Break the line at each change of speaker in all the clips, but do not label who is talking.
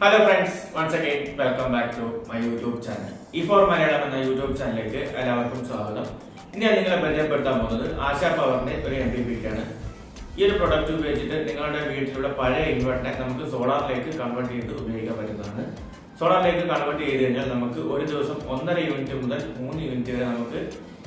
Hello friends once again welcome back to my YouTube channel E four Malayalam എന്ന YouTube ചാനലിലേക്ക് എല്ലാവർക്കും സ്വാഗതം. ഇനി ഞാൻ നിങ്ങളെ പരിചയപ്പെടുത്താൻ പോകുന്നത് ആശാ പവറിന്റെ ഒരു എം പി ആണ് ഈ ഒരു പ്രൊഡക്റ്റ് ഉപയോഗിച്ചിട്ട് നിങ്ങളുടെ വീട്ടിലുള്ള പഴയ ഇൻവെർട്ടറെ നമുക്ക് സോളാറിലേക്ക് കൺവേർട്ട് ചെയ്ത് ഉപയോഗിക്കാൻ പറ്റുന്നതാണ്. സോളാറിലേക്ക് കൺവേർട്ട് ചെയ്ത് കഴിഞ്ഞാൽ നമുക്ക് ഒരു ദിവസം ഒന്നര യൂണിറ്റ് മുതൽ മൂന്ന് യൂണിറ്റ് വരെ നമുക്ക്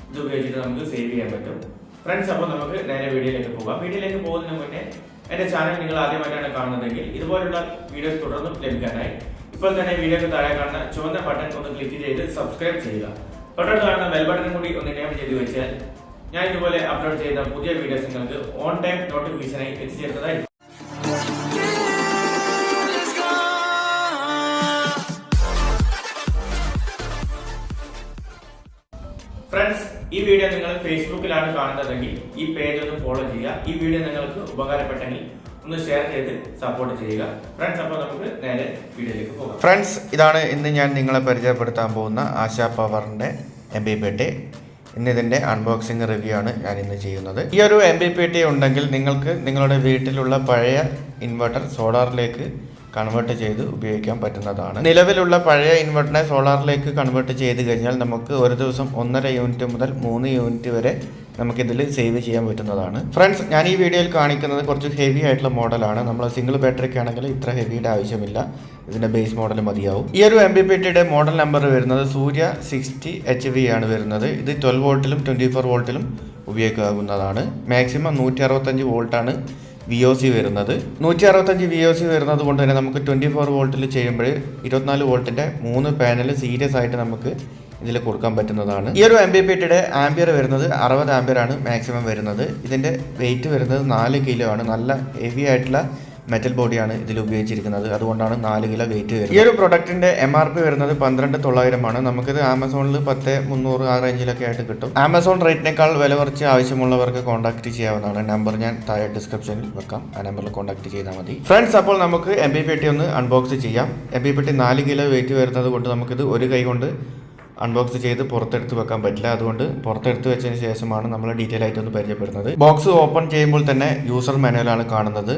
ഇത് ഉപയോഗിച്ചിട്ട് നമുക്ക് സേവ് ചെയ്യാൻ പറ്റും. ഫ്രണ്ട്സ് അപ്പോൾ നമുക്ക് നേരെ വീഡിയോയിലേക്ക് പോകാം. വീഡിയോയിലേക്ക് പോകുന്നതിന് മുന്നേ എന്റെ ചാനൽ നിങ്ങൾ ആദ്യമായിട്ടാണ് കാണുന്നതെങ്കിൽ ഇതുപോലുള്ള വീഡിയോസ് തുടർന്നും ലഭിക്കാനായി. ഇപ്പോൾ തന്നെ വീഡിയോക്ക് താഴെ കാണുന്ന ചുവന്ന ബട്ടൺ ഒന്ന് ക്ലിക്ക് ചെയ്ത് സബ്സ്ക്രൈബ് ചെയ്യുക. തുടർന്ന് കാണുന്ന ബെൽ ബട്ടൺ കൂടി ഒന്ന് എനേബിൾ ചെയ്ത് വെച്ചാൽ ഞാൻ ഇതുപോലെ അപ്ലോഡ് ചെയ്യുന്ന പുതിയ വീഡിയോസ് നിങ്ങൾക്ക് ഓൺ ടൈം നോട്ടിഫിക്കേഷനായി എത്തിച്ചേരുന്നതായിരിക്കും. ഫ്രണ്ട്സ് ഈ വീഡിയോ നിങ്ങൾ ഫേസ്ബുക്കിലാണ് കാണുന്നതെങ്കിൽ ഈ പേജ് ഒന്ന് ഫോളോ ചെയ്യുക. ഈ വീഡിയോ നിങ്ങൾക്ക് ഉപകാരപ്പെട്ടെങ്കിൽ ഒന്ന് ഷെയർ ചെയ്ത് സപ്പോർട്ട് ചെയ്യുക. ഫ്രണ്ട്സ് അപ്പോൾ നമുക്ക് നേരെ വീഡിയോയിലേക്ക് പോകാം.
ഫ്രണ്ട്സ് ഇതാണ് ഇന്ന് ഞാൻ നിങ്ങളെ പരിചയപ്പെടുത്താൻ പോകുന്ന ആശാ പവറിന്റെ എം ബി പി ടി ഇന്ന് ഇതിന്റെ അൺബോക്സിംഗ് റിവ്യൂ ആണ് ഞാൻ ഇന്ന് ചെയ്യുന്നത്. ഈ ഒരു എം ബി പി ഉണ്ടെങ്കിൽ നിങ്ങൾക്ക് നിങ്ങളുടെ വീട്ടിലുള്ള പഴയ ഇൻവെർട്ടർ സോളാറിലേക്ക് കൺവേർട്ട് ചെയ്ത് ഉപയോഗിക്കാൻ പറ്റുന്നതാണ്. നിലവിലുള്ള പഴയ ഇൻവെർട്ടറിനെ സോളാറിലേക്ക് കൺവേർട്ട് ചെയ്ത് കഴിഞ്ഞാൽ നമുക്ക് ഒരു ദിവസം ഒന്നര യൂണിറ്റ് മുതൽ മൂന്ന് യൂണിറ്റ് വരെ നമുക്കിതിൽ സേവ് ചെയ്യാൻ പറ്റുന്നതാണ്. ഫ്രണ്ട്സ് ഞാൻ ഈ വീഡിയോയിൽ കാണിക്കുന്നത് കുറച്ച് ഹെവി ആയിട്ടുള്ള മോഡലാണ് നമ്മൾ സിംഗിൾ ബാറ്ററിക്ക് ആണെങ്കിൽ ഇത്ര ഹെവിയുടെ ആവശ്യമില്ല. ഇതിന്റെ ബേസ് മോഡൽ മതിയാവും. ഈ ഒരു എം ബി പി ടിയുടെ മോഡൽ നമ്പർ വരുന്നത് സൂര്യ സിക്സ്റ്റി എച്ച് വി ആണ് വരുന്നത്. ഇത് ട്വൽവ് വോൾട്ടിലും ട്വന്റി ഫോർ വോൾട്ടിലും ഉപയോഗിക്കാവുന്നതാണ്. മാക്സിമം നൂറ്റി അറുപത്തഞ്ച് വോൾട്ടാണ് വി ഒ സി വരുന്നത്. നൂറ്റി അറുപത്തഞ്ച് വി ഒ സി വരുന്നത് കൊണ്ട് തന്നെ നമുക്ക് ട്വന്റി ഫോർ വോൾട്ടിൽ ചെയ്യുമ്പോൾ ഇരുപത്തിനാല് വോൾട്ടിന്റെ മൂന്ന് പാനൽ സീരിയസ് ആയിട്ട് നമുക്ക് ഇതിൽ കൊടുക്കാൻ പറ്റുന്നതാണ്. ഈ ഒരു എം ബി പി ടിയുടെ ആംബിയർ വരുന്നത് അറുപത് ആംബിയർ ആണ് മാക്സിമം വരുന്നത്. ഇതിന്റെ വെയിറ്റ് വരുന്നത് നാല് കിലോ ആണ്. നല്ല ഹെവി ആയിട്ടുള്ള മെറ്റൽ ബോഡിയാണ് ഇതിൽ ഉപയോഗിച്ചിരിക്കുന്നത്. അതുകൊണ്ടാണ് നാല് കിലോ വെയിറ്റ് വരുന്നത്. ഈ ഒരു പ്രൊഡക്റ്റിന്റെ എം ആർ പി വരുന്നത് പന്ത്രണ്ട് തൊള്ളായിരമാണ്. നമുക്കിത് ആമസോണിൽ പത്ത് മുന്നൂറ് ആ റേഞ്ചിലൊക്കെ ആയിട്ട് കിട്ടും. ആമസോൺ റേറ്റിനേക്കാൾ വില കുറച്ച് ആവശ്യമുള്ളവർക്ക് കോൺടാക്ട് ചെയ്യാവുന്നതാണ്. നമ്പർ ഞാൻ താഴെ ഡിസ്ക്രിപ്ഷനിൽ വെക്കാം. ആ നമ്പറിൽ കോൺടാക്ട് ചെയ്താൽ മതി. ഫ്രണ്ട്സ് അപ്പോൾ നമുക്ക് എം ബി പെട്ടി ഒന്ന് അൺബോക്സ് ചെയ്യാം. എം ബി പി ടി നാല് കിലോ വെയിറ്റ് വരുന്നത് കൊണ്ട് നമുക്കിത് ഒരു കൈ കൊണ്ട് അൺബോക്സ് ചെയ്ത് പുറത്തെടുത്ത് വെക്കാൻ പറ്റില്ല. അതുകൊണ്ട് പുറത്തെടുത്ത് വെച്ചതിന് ശേഷമാണ് നമ്മൾ ഡീറ്റെയിൽ ആയിട്ട് ഒന്ന് പരിചയപ്പെടുന്നത്. ബോക്സ് ഓപ്പൺ ചെയ്യുമ്പോൾ തന്നെ യൂസർ മാനുവലാണ് കാണുന്നത്.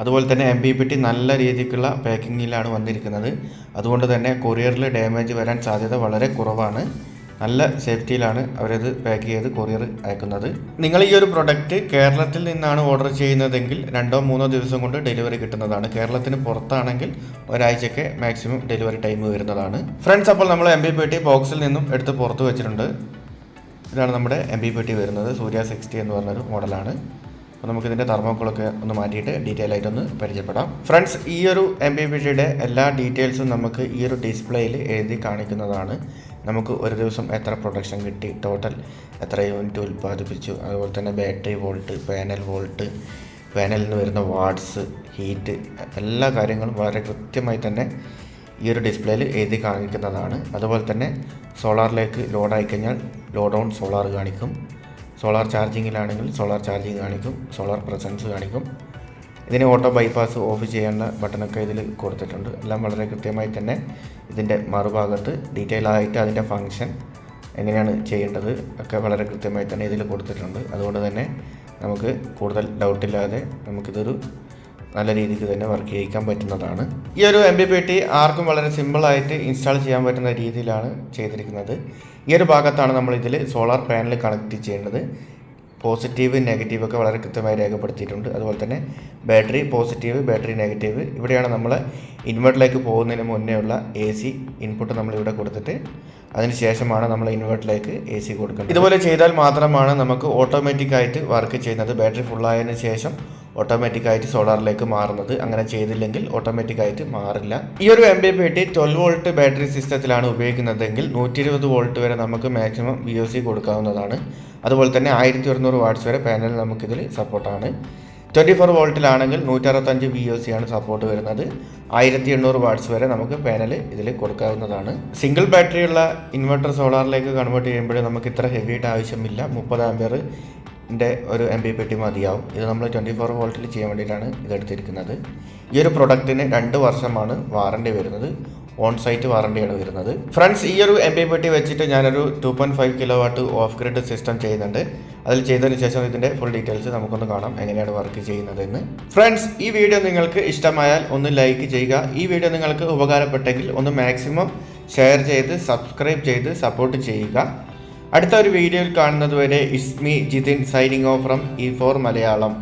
അതുപോലെ തന്നെ എം ബി പെട്ടി നല്ല രീതിക്കുള്ള പാക്കിങ്ങിലാണ് വന്നിരിക്കുന്നത്. അതുകൊണ്ട് തന്നെ കൊറിയറിൽ ഡാമേജ് വരാൻ സാധ്യത വളരെ കുറവാണ്. നല്ല സേഫ്റ്റിയിലാണ് അവരത് പാക്ക് ചെയ്ത് കൊറിയർ അയക്കുന്നത്. നിങ്ങൾ ഈ ഒരു പ്രൊഡക്റ്റ് കേരളത്തിൽ നിന്നാണ് ഓർഡർ ചെയ്യുന്നതെങ്കിൽ രണ്ടോ മൂന്നോ ദിവസം കൊണ്ട് ഡെലിവറി കിട്ടുന്നതാണ്. കേരളത്തിന് പുറത്താണെങ്കിൽ ഒരാഴ്ചയ്ക്ക് മാക്സിമം ഡെലിവറി ടൈം വരുന്നതാണ്. ഫ്രണ്ട്സ് അപ്പോൾ നമ്മൾ എം ബി പെട്ടി ബോക്സിൽ നിന്നും എടുത്ത് പുറത്ത് വെച്ചിട്ടുണ്ട്. ഇതാണ് നമ്മുടെ എം ബി പെട്ടി വരുന്നത്. സൂര്യ സിക്സ്റ്റി എന്ന് പറഞ്ഞൊരു മോഡലാണ് അപ്പോൾ നമുക്ക് ഇതിന്റെ തെർമോക്കോളൊക്കെ ഒന്ന് മാറ്റിയിട്ട് ഡീറ്റെയിൽ ആയിട്ടൊന്ന് പരിചയപ്പെടാം. ഫ്രണ്ട്സ് ഈ ഒരു എം ബി പി ടിയുടെ എല്ലാ ഡീറ്റെയിൽസും നമുക്ക് ഈ ഒരു ഡിസ്പ്ലേയിൽ എഴുതി കാണിക്കുന്നതാണ്. നമുക്ക് ഒരു ദിവസം എത്ര പ്രൊഡക്ഷൻ കിട്ടി ടോട്ടൽ എത്ര യൂണിറ്റ് ഉൽപ്പാദിപ്പിച്ചു അതുപോലെ തന്നെ ബാറ്ററി വോൾട്ട് പാനൽ വോൾട്ട് പാനലിൽ നിന്ന് വരുന്ന വാട്ട്സ് ഹീറ്റ് എല്ലാ കാര്യങ്ങളും വളരെ കൃത്യമായി തന്നെ ഈ ഒരു ഡിസ്പ്ലേയിൽ എഴുതി കാണിക്കുന്നതാണ്. അതുപോലെ തന്നെ സോളാറിലേക്ക് ലോഡായി കഴിഞ്ഞാൽ ലോഡ് ഓൺ സോളാർ കാണിക്കും. സോളാർ ചാർജിങ്ങിലാണെങ്കിൽ സോളാർ ചാർജിങ് കാണിക്കും സോളാർ പ്രസൻസ് കാണിക്കും. ഇതിന് ഓട്ടോ ബൈപ്പാസ് ഓഫ് ചെയ്യേണ്ട ബട്ടണൊക്കെ ഇതിൽ കൊടുത്തിട്ടുണ്ട്. എല്ലാം വളരെ കൃത്യമായി തന്നെ ഇതിന്റെ മറുഭാഗത്ത് ഡീറ്റെയിൽ ആയിട്ട് അതിന്റെ ഫങ്ഷൻ എങ്ങനെയാണ് ചെയ്യേണ്ടത് ഒക്കെ വളരെ കൃത്യമായി തന്നെ ഇതിൽ കൊടുത്തിട്ടുണ്ട്. അതുകൊണ്ട് തന്നെ നമുക്ക് കൂടുതൽ ഡൗട്ടില്ലാതെ നമുക്കിതൊരു നല്ല രീതിക്ക് തന്നെ വർക്ക് ചെയ്യിക്കാൻ പറ്റുന്നതാണ്. ഈ ഒരു എം ബി പി ടി ആർക്കും വളരെ സിമ്പിളായിട്ട് ഇൻസ്റ്റാൾ ചെയ്യാൻ പറ്റുന്ന രീതിയിലാണ് ചെയ്തിരിക്കുന്നത്. ഈ ഒരു ഭാഗത്താണ് നമ്മൾ ഇതിൽ സോളാർ പാനൽ കണക്ട് ചെയ്യേണ്ടത്. പോസിറ്റീവ് നെഗറ്റീവ് ഒക്കെ വളരെ കൃത്യമായി രേഖപ്പെടുത്തിയിട്ടുണ്ട്. അതുപോലെ തന്നെ ബാറ്ററി പോസിറ്റീവ് ബാറ്ററി നെഗറ്റീവ് ഇവിടെയാണ് നമ്മൾ ഇൻവെർട്ടറിലേക്ക് പോകുന്നതിന് മുന്നേ ഉള്ള എ സി ഇൻപുട്ട് നമ്മൾ ഇവിടെ കൊടുത്തിട്ട് അതിനുശേഷമാണ് നമ്മൾ ഇൻവെർട്ടറിലേക്ക് എ സി കൊടുക്കുന്നത് ഇതുപോലെ ചെയ്താൽ മാത്രമാണ് നമുക്ക് ഓട്ടോമാറ്റിക്കായിട്ട് വർക്ക് ചെയ്യുന്നത്. ബാറ്ററി ഫുള്ളായതിനു ശേഷം ഓട്ടോമാറ്റിക്കായിട്ട് സോളാറിലേക്ക് മാറുന്നത്. അങ്ങനെ ചെയ്തില്ലെങ്കിൽ ഓട്ടോമാറ്റിക്കായിട്ട് മാറില്ല. ഈ ഒരു M B P T twelve volt battery സിസ്റ്റത്തിലാണ് ഉപയോഗിക്കുന്നതെങ്കിൽ നൂറ്റി ഇരുപത് വോൾട്ട് വരെ നമുക്ക് മാക്സിമം വി ഒ സി കൊടുക്കാവുന്നതാണ്. അതുപോലെ തന്നെ ആയിരത്തി ഒരുന്നൂറ് വാട്ട്സ് വരെ പാനൽ നമുക്കിതിൽ സപ്പോർട്ടാണ് ട്വന്റി ഫോർ വോൾട്ടിലാണെങ്കിൽ നൂറ്ററുപത്തഞ്ച് വി ഒ സി ആണ് സപ്പോർട്ട് വരുന്നത്. ആയിരത്തി എണ്ണൂറ് വാട്ട്സ് വരെ നമുക്ക് പാനൽ ഇതിൽ കൊടുക്കാവുന്നതാണ്. സിംഗിൾ ബാറ്ററിയുള്ള ഇൻവെർട്ടർ സോളാറിലേക്ക് കൺവേർട്ട് ചെയ്യുമ്പോൾ നമുക്ക് ഇത്ര ഹെവിയായിട്ട് ആവശ്യമില്ല. മുപ്പത് ആംബിയർ ന്റെ ഒരു എം ബി പി ടി മതിയാവും. ഇത് നമ്മൾ ട്വന്റി ഫോർ വോൾട്ടിൽ ചെയ്യാൻ വേണ്ടിയിട്ടാണ് ഇതെടുത്തിരിക്കുന്നത്. ഈ ഒരു പ്രൊഡക്റ്റിന് രണ്ട് വർഷമാണ് വാറണ്ടി വരുന്നത്. ഓൺ സൈറ്റ് വാറണ്ടിയാണ് വരുന്നത്. ഫ്രണ്ട്സ് ഈ ഒരു എം പി പെട്ടി വെച്ചിട്ട് ഞാനൊരു two point five kilowatt off grid system ചെയ്യുന്നുണ്ട്. അതിൽ ചെയ്തതിന് ശേഷം ഇതിന്റെ ഫുൾ ഡീറ്റെയിൽസ് നമുക്കൊന്ന് കാണാം. എങ്ങനെയാണ് വർക്ക് ചെയ്യുന്നതെന്ന്. ഫ്രണ്ട്സ് ഈ വീഡിയോ നിങ്ങൾക്ക് ഇഷ്ടമായാൽ ഒന്ന് ലൈക്ക് ചെയ്യുക. ഈ വീഡിയോ നിങ്ങൾക്ക് ഉപകാരപ്പെട്ടെങ്കിൽ ഒന്ന് മാക്സിമം ഷെയർ ചെയ്ത് സബ്സ്ക്രൈബ് ചെയ്ത് സപ്പോർട്ട് ചെയ്യുക. അടുത്ത ഒരു വീഡിയോയിൽ കാണുന്നതുവരെ is me Jithin signing off from E four Malayalam.